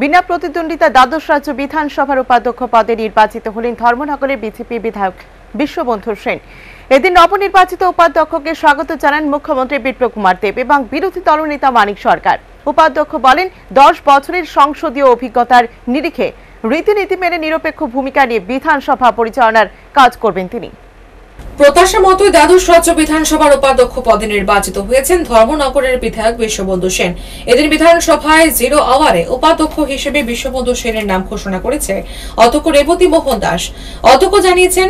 বিনা প্রতিদ্বন্দ্বিতা দ্বাদশ রাজ্য বিধানসভার উপাধ্যক্ষ পদে নির্বাচিত হলেন ধর্মনগরের বিজেপি বিধায়ক বিশ্ববন্ধু সেন। এদিন নবনির্বাচিত উপাধ্যক্ষকে স্বাগত জানান মুখ্যমন্ত্রী বিপ্লব কুমার দেব এবং বিরোধী দলনেতা মানিক সরকার। উপাধ্যক্ষ বলেন, দশ বছরের সংসদীয় অভিজ্ঞতার নিরিখে রীতিনীতি মেনে নিরপেক্ষ ভূমিকা নিয়ে বিধানসভা পরিচালনার কাজ করবেন তিনি। প্রত্যাশা মতো দ্বাদশ রাজ্য বিধানসভার উপাধ্যক্ষ পদে নির্বাচিত হয়েছেন ধর্মনগরের বিধায়ক বিশ্ববন্ধু সেন। এদিন বিধানসভায় জিরো আওয়ারে উপাধ্যক্ষ হিসেবে বিশ্ববন্ধু সেনের নাম ঘোষণা করেছে অধ্যক্ষ রেবতী মোহন দাস। অধ্যক্ষ জানিয়েছেন,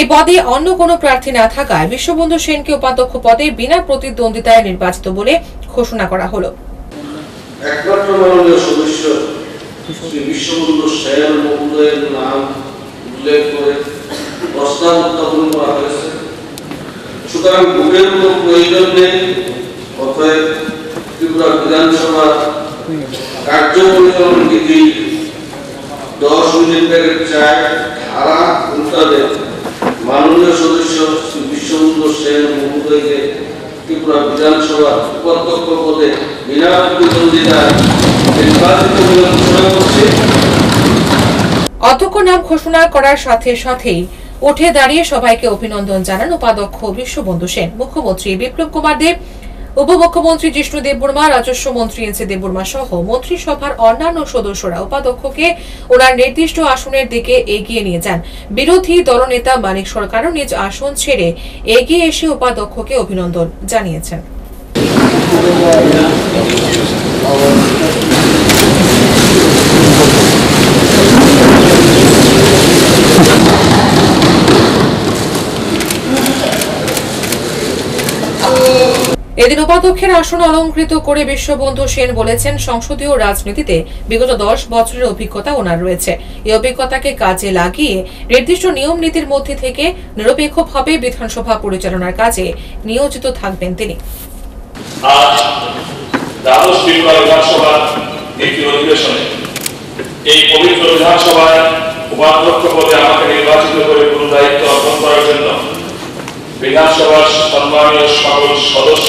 এ পদে অন্য কোনো প্রার্থী না থাকায় বিশ্ববন্ধু সেনকে উপাধ্যক্ষ পদে বিনা প্রতিদ্বন্দ্বিতায় নির্বাচিত বলে ঘোষণা করা হলো। একমাত্র সদস্য প্রস্তাব উত্থাপন করা হয়েছে। সুতরাং ভোটের কোনো প্রয়োজন নেই অতএব ত্রিপুরা বিধানসভার কার্য পরিচালন বিধি দশ মিনিটের চায়, ধারা অনুসারে মাননীয় সদস্য শ্রী সেন মহোদয়কে ত্রিপুরা বিধানসভার উপাধ্যক্ষ পদে বিনা প্রতিদ্বন্দ্বিতায় নির্বাচিত ঘোষণা করছি। অধ্যক্ষ নাম ঘোষণা করার সাথে সাথেই উঠে দাঁড়িয়ে সবাইকে অভিনন্দন জানান উপাধ্যক্ষ বিশ্ববন্ধু সেন। মুখ্যমন্ত্রী বিপ্লব কুমার দেব, উপমুখ্যমন্ত্রী জিষ্ণু দেববর্মা রাজস্ব মন্ত্রী এন সি দেববর্মা সহ মন্ত্রিসভার অন্যান্য সদস্যরা উপাধ্যক্ষকে ওনার নির্দিষ্ট আসনের দিকে এগিয়ে নিয়ে যান। বিরোধী দলনেতা মানিক সরকারও নিজ আসন ছেড়ে এগিয়ে এসে উপাধ্যক্ষকে অভিনন্দন জানিয়েছেন। এদিন উপাধ্যক্ষের আসন অলঙ্কৃত করে বিশ্ববন্ধু সেন বলেছেন, সংসদীয় রাজনীতিতে বিগত দশ বছরের অভিজ্ঞতা ওনার রয়েছে। এই অভিজ্ঞতাকে কাজে লাগিয়ে নির্দিষ্ট নিয়ম নীতির মধ্যে থেকে নিরপেক্ষভাবে বিধানসভা পরিচালনার কাজে নিয়োজিত থাকবেন তিনি। এই পবিত্র বিধানসভায় উপাধ্যক্ষ পদে আমাকে নির্বাচিত করে কোন দায়িত্ব অর্পণ করার জন্য বিধানসভার সম্মানীয় সকল সদস্য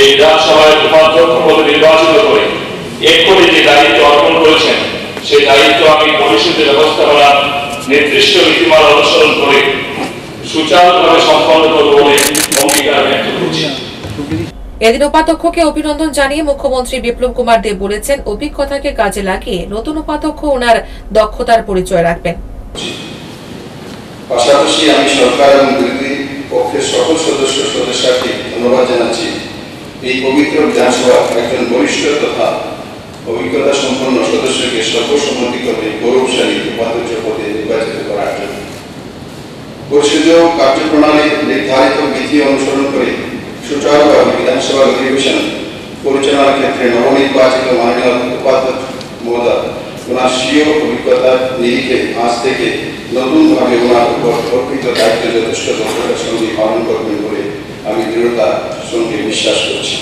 এই বিধানসভায় উপাধ্যক্ষ পদে নির্বাচিত করে এক্ষুনি যে দায়িত্ব অর্পণ করেছেন সেই দায়িত্ব আমি পরিষদের ব্যবস্থাপনার নির্দিষ্ট নীতিমালা অনুসরণ করে সুচারুভাবে সম্পন্ন করব বলে অঙ্গীকার ব্যক্ত করছি। এদিন উপাধ্যক্ষকে অভিনন্দন জানিয়ে মুখ্যমন্ত্রী বিপ্লব কুমার দেব বলেছেন অভিজ্ঞতাকে কাজে লাগিয়ে নতুন উপাধ্যক্ষ ওনার দক্ষতার পরিচয় রাখবেন। পাশাপাশি আমি সরকার এবং বিরোধী পক্ষের সকল সদস্য সদস্যকে ধন্যবাদ জানাচ্ছি। এই পবিত্র বিধানসভা একজন বরিষ্ঠ তথা অভিজ্ঞতা সম্পন্ন সদস্যকে সর্বসম্মতিক্রমে গৌরবশালী উপাধ্যক্ষ পদে নির্বাচিত করার জন্য। পরিষদীয় কার্যপ্রণালী নির্ধারিত বিধি অনুসরণ করে সুচারুভাবে বিধানসভার অধিবেশন পরিচালনার ক্ষেত্রে নবনির্বাচিত মাননীয় উপাধ্যক্ষ মহোদয়, ওনার স্বীয় অভিজ্ঞতার নিরিখে আজ থেকে নতুনভাবে ওনার উপর অর্পিত দায়িত্ব যথেষ্ট দক্ষতার সঙ্গে পালন করবেন বলে আমি দৃঢ়তার সঙ্গে বিশ্বাস করছি।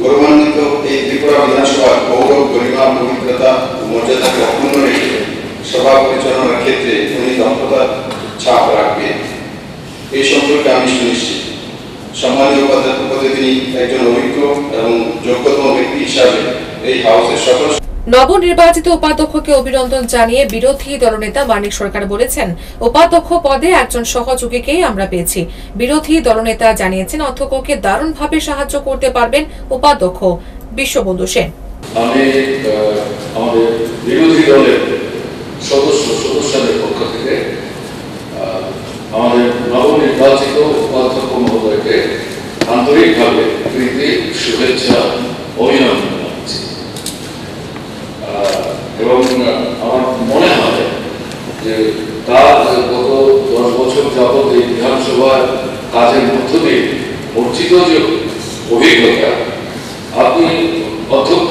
গৌরবান্বিত এই ত্রিপুরা বিধানসভার গৌরব, গরিমা, পবিত্রতা ও মর্যাদাকে অক্ষুণ্ণ রেখে সভা পরিচালনার ক্ষেত্রে উনি দক্ষতার ছাপ রাখবে। এই সম্পর্কে আমি সুনিশ্চিত। সম্মানীয় উপাধ্যক্ষ পদে তিনি একজন অভিজ্ঞ এবং যোগ্যতম ব্যক্তি হিসাবে এই হাউসের সকল নবনির্বাচিত উপাধ্যক্ষকে অভিনন্দন জানিয়ে বিরোধী দলনেতা মানিক সরকার বলেছেন, উপাধ্যক্ষ পদে একজন সহযোগীকেই আমরা পেয়েছি। বিরোধী দলনেতা জানিয়েছেন, অধ্যক্ষকে দারুণভাবে সাহায্য করতে পারবেন উপাধ্যক্ষ বিশ্ববন্ধু সেন। আমাদের নবনির্বাচিত উপাধ্যক্ষ মহোদয়কে আন্তরিকভাবে প্রীতি, শুভেচ্ছা, অভিনন্দন জানাচ্ছি আহ, এবং আহ, আমার মনে হয় যে তার গত দশ বছর যাবৎ বিধানসভার কাজের মধ্য দিয়ে অর্জিত যে অভিজ্ঞতা, আপনি অধ্যক্ষ,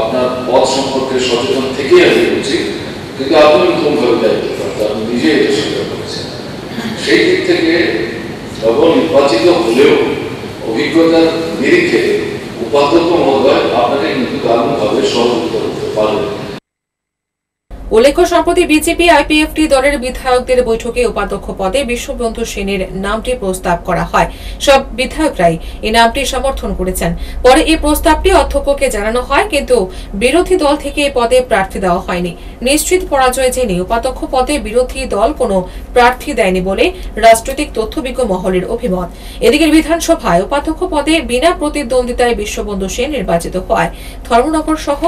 আপনার পদ সম্পর্কে সচেতন থেকে আমি বলছি, কিন্তু আপনি নতুনভাবে দায়িত্ব আপনি নিজে এটা স্বীকার করেছেন। সেই দিক থেকে কেবল নির্বাচিত হলেও অভিজ্ঞতার নিরিখে উপাধ্যক্ষ মহোদয় আপনাকে কিন্তু দারুণভাবে সহযোগিতা করতে পারবেন। উল্লেখ্য, সম্প্রতি বিজেপি, আইপিএফটি দলের বিধায়কদের বৈঠকে উপাধ্যক্ষ পদে বিশ্ববন্ধু সেনের নামটি প্রস্তাব করা হয়। সব বিধায়করাই এই নামটি সমর্থন করেছেন। পরে এই প্রস্তাবটি অধ্যক্ষকে জানানো হয়, কিন্তু বিরোধী দল থেকে এই পদে প্রার্থী দেওয়া হয়নি। নিশ্চিত পরাজয় জেনে উপাধ্যক্ষ পদে বিরোধী দল কোনো প্রার্থী দেয়নি বলে রাজনৈতিক তথ্যবিজ্ঞ মহলের অভিমত। এদিকে বিধানসভায় উপাধ্যক্ষ পদে বিনা প্রতিদ্বন্দ্বিতায় বিশ্ববন্ধু সেন নির্বাচিত হয়। ধর্মনগর সহ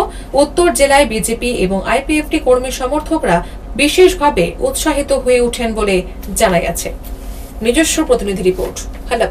উত্তর জেলায় বিজেপি এবং আইপিএফটি কর্মী সমর্থকরা বিশেষভাবে উৎসাহিত হয়ে উঠেন বলে জানা গেছে। নিজস্ব প্রতিনিধি রিপোর্ট হ্যালো